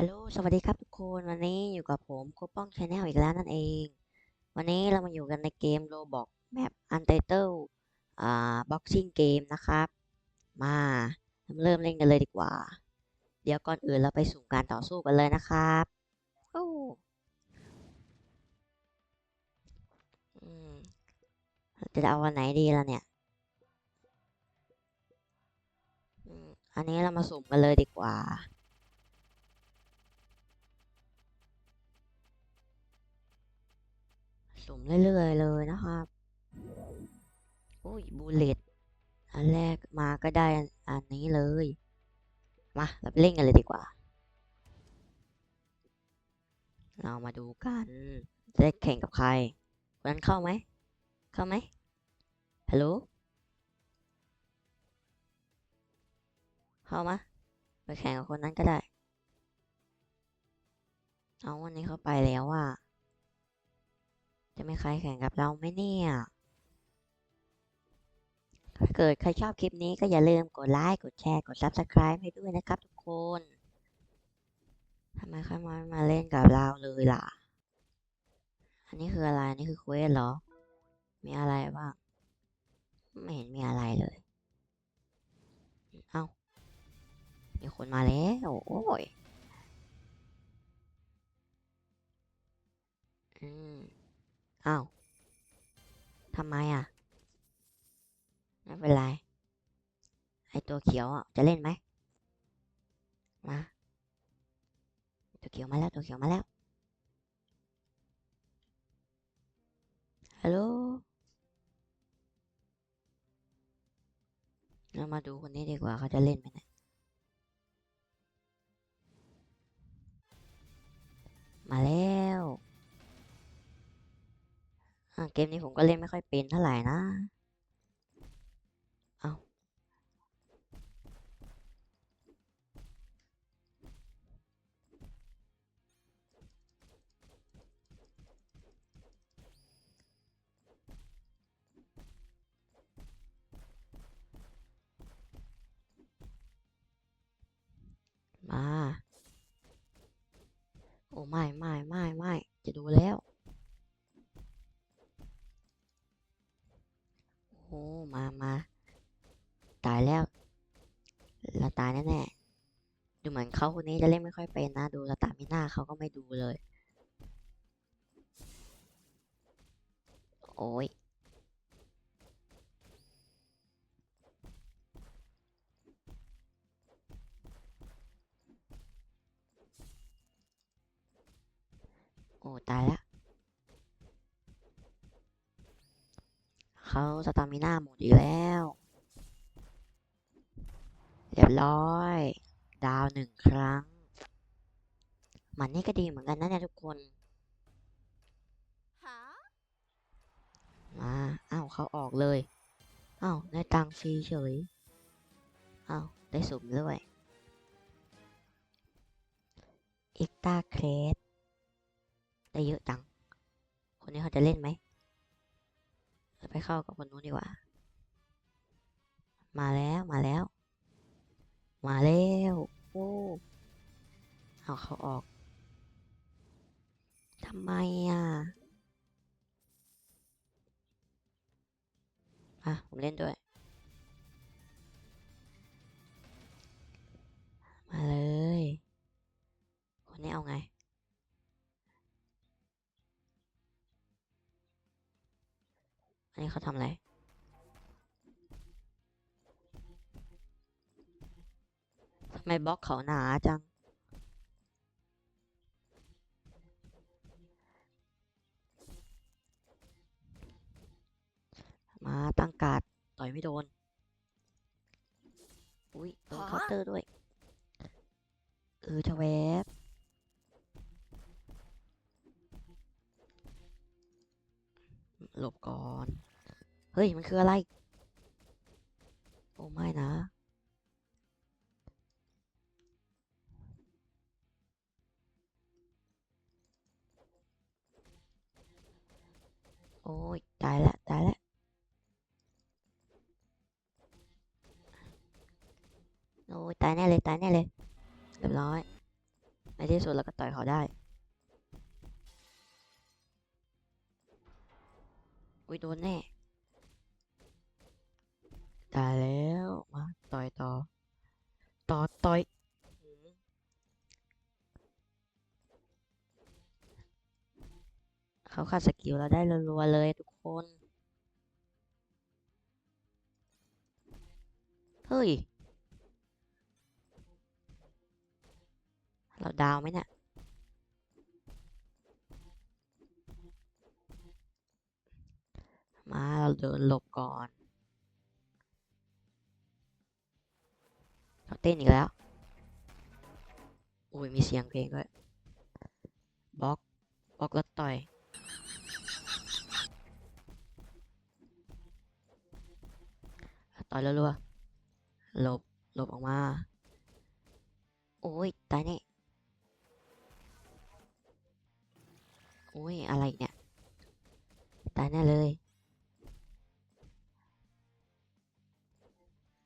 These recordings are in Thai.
ฮัลโหล สวัสดีครับทุกคน วันนี้อยู่กับผมโคป้องชาแนลอีกแล้วนั่นเอง วันนี้เรามาอยู่กันในเกมโรบอกแมป Untitled อ่า Boxing Game นะครับ มาเริ่มเล่นกันเลยดีกว่า เดี๋ยวก่อนอื่นเราไปสู่การต่อสู้กันเลยนะครับโอ้อืมจะเอาวันไหนดีล่ะเนี่ย อันนี้เรามาสุ่มกันเลยดีกว่า สมเรื่อยๆเลยนะครับอุ้ยบูเลตอันแรกมาก็ได้อันนี้เลย มาเราไปเล่นกันเลยดีกว่า เรามาดูกัน จะได้แข่งกับใครคนนั้นเข้าไหม เข้าไหมฮัลโหลเข้ามาไปแข่งกับคนนั้นก็ได้ เอาวันนี้เข้าไปแล้วอะ จะมีใครแข่งกับเราไหมเนี่ย ถ้าเกิดใครชอบคลิปนี้ก็อย่าลืมกดไลค์ กดแชร์ กด Subscribe ให้ด้วยนะครับทุกคนทำไมใครมาไม่มาเล่นกับเราเลยล่ะ อันนี้คืออะไร อันนี้คือเควสเหรอ มีอะไรบ้าง ไม่เห็นมีอะไรเลย เอ้า มีคนมาแล้ว โอ้ย อืม อ้าวทำไมอะ ไม่เป็นไร ไอตัวเขียวจะเล่นไหม มา ตัวเขียวมาแล้ว ตัวเขียวมาแล้ว ฮัลโหล เรามาดูคนนี้ดีกว่าเขาจะเล่นไหมเนี่ย กมนี้ผมก็เล่นไม่ค่อยเป็นเท่าไหร่นะ เอามา โอ้ไม่ไม่ไม่ไม่จะดูแล้ว โอ้มามาตายแล้วเราตายแน่ๆดูเหมือนเขาคนนี้จะเล่นไม่ค่อยเป็นนะ ดูสตามิน่าเขาก็ไม่ดูเลย โอ้ยโอ้ตายแล้ว สตามิน่าหมดอีกแล้ว เรียบร้อย ดาวหนึ่งครั้ง มันนี่ก็ดีเหมือนกันนะเนี่ยทุกคนมาอ้าวเขาออกเลยอ้าวได้ตังฟรีเฉยอ้าวได้สุ่มด้วยอิกตาเครสได้เยอะจัง คนนี้เขาจะเล่นไหม ไปเข้ากับคนนู้นดีกว่า มาแล้วมาแล้ว มาแล้วโอ้เอาเขาออกทำไมอะอะผมเล่นด้วย มาเลย คนนี้เอาไง อันนี้เขาทำอะไรทำไมบล็อกเขาหนาจัง มาตั้งการ์ดต่อยไม่โดน อุ้ยโดนเคาน์เตอร์ด้วย เออชะแว ฮ้ย มันคืออะไร โอ้ไม่นะ โอ้ย ตายละตายละโอ้ยตายแน่เลย ตายแน่เลย เรียบร้อย ในที่สุดเราก็ต่อยเขาได้ ต่อต่อยเขาขาดสกิลเราได้รัวๆเลยทุกคน เฮ้ย เราดาวไหมเนี่ยมาเราเดินหลบก่อน เต้นอีกแล้ว อุ้ยมีเสียงเพลงด้วยบล็อกบล็อกแล้วต่อย ต่อยรัวๆหลบหลบออกมา โอ้ยตายแน่โอ้ยอะไรเนี่ย ตายแน่เลย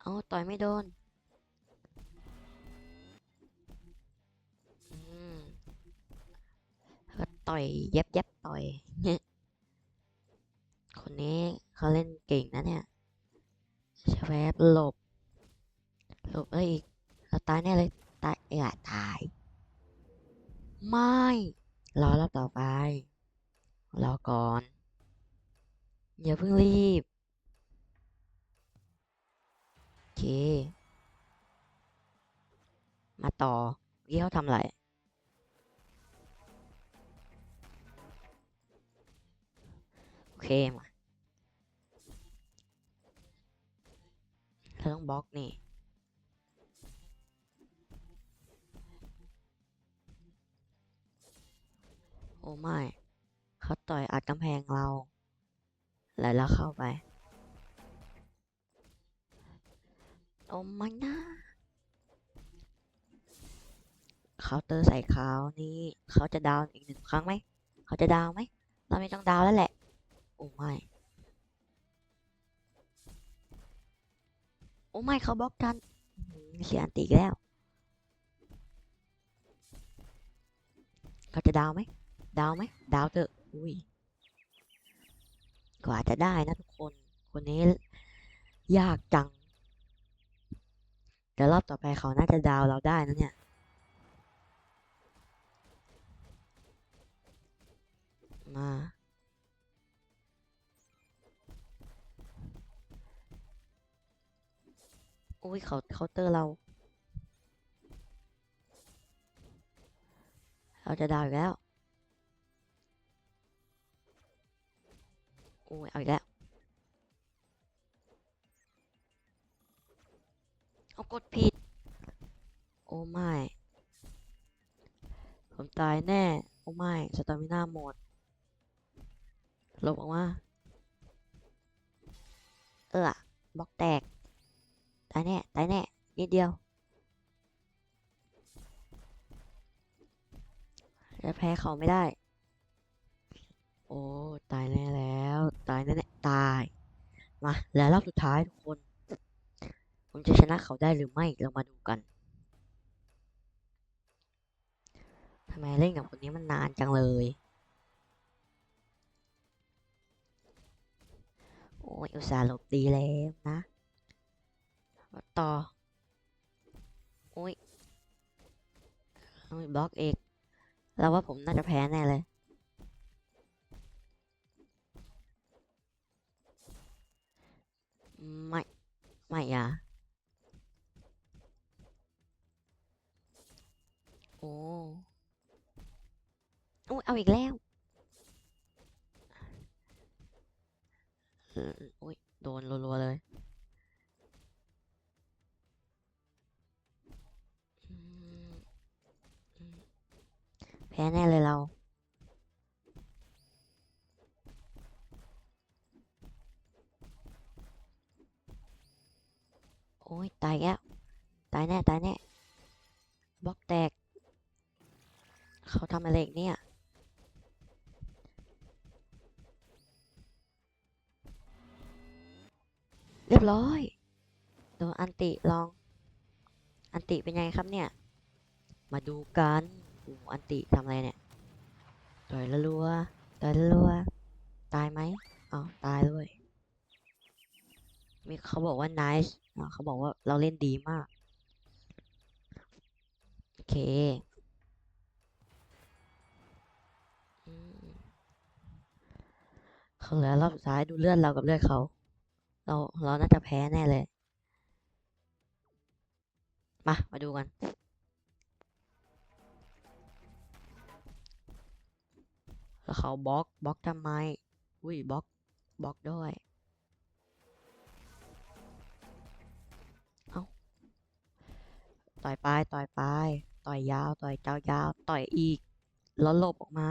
เอาต่อยไม่โดน ต่อยเย็บเย็บต่อยคนนี้เขาเล่นเก่งนะเนี่ยชแวบหลบ หลบเอ้ยอีกเราตายแน่เลยตายเอย่าตาย ไม่รอรอบต่อไปรอก่อนอย่าเพิ่งรีบโอเค มาต่อเกี้เขาทำอะไร เคมาเราต้องบล็อกนี่โอ้ไม่เขาต่อยอัดกำแพงเราแล้วเราเข้าไป โอ้ไม่นะเคาน์เตอร์ใส่เขานี่เขาจะดาวน์อีกหนึ่งครั้งไหม เขาจะดาวน์ไหม เราไม่ต้องดาวน์แล้วแหละ อ้ไม่โอ้ไม่เขาบล็อกทันเสียอันตีอีแล้ว เขาจะดาวไหม ดาวไหม ดาวเถอะ อุ้ย กว่าจะได้นะทุกคน คนนี้ ยากจังเดี๋ยวรอบต่อไปเขาน่าจะดาวเราได้นะเนี่ยมา โอ้ยเขาเคาน์เตอร์เรา เราจะดาวอีกแล้ว โอ้ยเอาอีกแล้ว เอากดผิด โอ้ไม่ ผมตายแน่ โอ้ไม่สตามิน่าหมดหลบออกมา เออบล็อกแตก ตายแน่ ตายแน่ นิดเดียว จะแพ้เขาไม่ได้ โอ้ ตายแน่แล้ว ตายแน่ๆตาย มา แล้วรอบสุดท้ายทุกคน ผมจะชนะเขาได้หรือไม่ เรามาดูกัน ทำไมเล่นกับคนนี้มันนานจังเลยโอ้ยอุตส่าห์หลบดีแล้วนะ ต่อโอ้ยโอ้ยบล็อกเอกเราว่าผมน่าจะแพ้แน่เลย ไม่ ไม่อะโอ้โอ้ยเอาอีกแล้วออโอ้ยโดนรัวๆเลย แพ้แน่เลยเรา โอ้ย ตายแล้ว ตายแน่ ตายแน่ บล็อกแตก เขาทำอะไรอีกเนี่ย เรียบร้อยโดนอันติลอง อันติเป็นไงครับเนี่ย มาดูกัน โอ้อันติทำอะไรเนี่ยต่อยละรัวต่อยละรัวตายไหมอ้าวตายด้วยมีเขาบอกว่า nice เขาบอกว่าเราเล่นดีมาก โอเคเขาเหลือรอบสุดท้ายดูเลือดเรากับเลือดเขา เราเราน่าจะแพ้แน่เลย มา มาดูกัน เขาบล็อกบล็อกทำไม อุ้ยบล็อกบล็อกด้วย เอ้าต่อยไปต่อยไป ต่อยยาว ต่อยเจ้ายาว ต่อยอีก แล้วหลบออกมา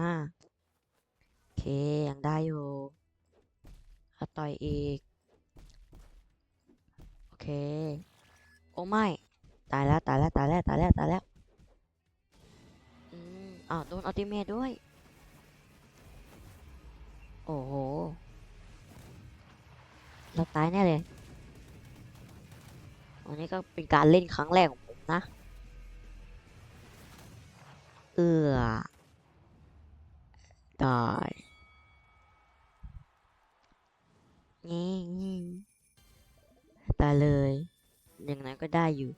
โอเค ยังได้อยู่ต่อยอีก โอเค โอ้ไม่ ตายแล้ว ตายแล้ว ตายแล้ว ตายแล้ว ตายแล้ว อืมอ้าวโดนอัลติเมทด้วย โอ้โห เราตายแน่เลย วันนี้ก็เป็นการเล่นครั้งแรกของผมนะ เอือตายนี่ตายเลย อย่างนั้นก็ได้อยู่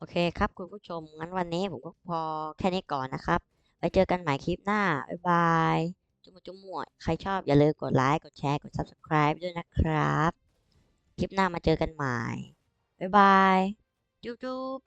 โอเคครับคุณผู้ชม งั้นวันนี้ผมก็พอแค่นี้ก่อนนะครับ ไว้เจอกันใหม่คลิปหน้า บ๊ายบาย จุ๊มจุ๊มหมวดใครชอบอย่าลืมกดไลค์ กดแชร์ กด subscribe ด้วยนะครับ คลิปหน้ามาเจอกันใหม่ บ๊ายบาย จุ๊บจุ๊บ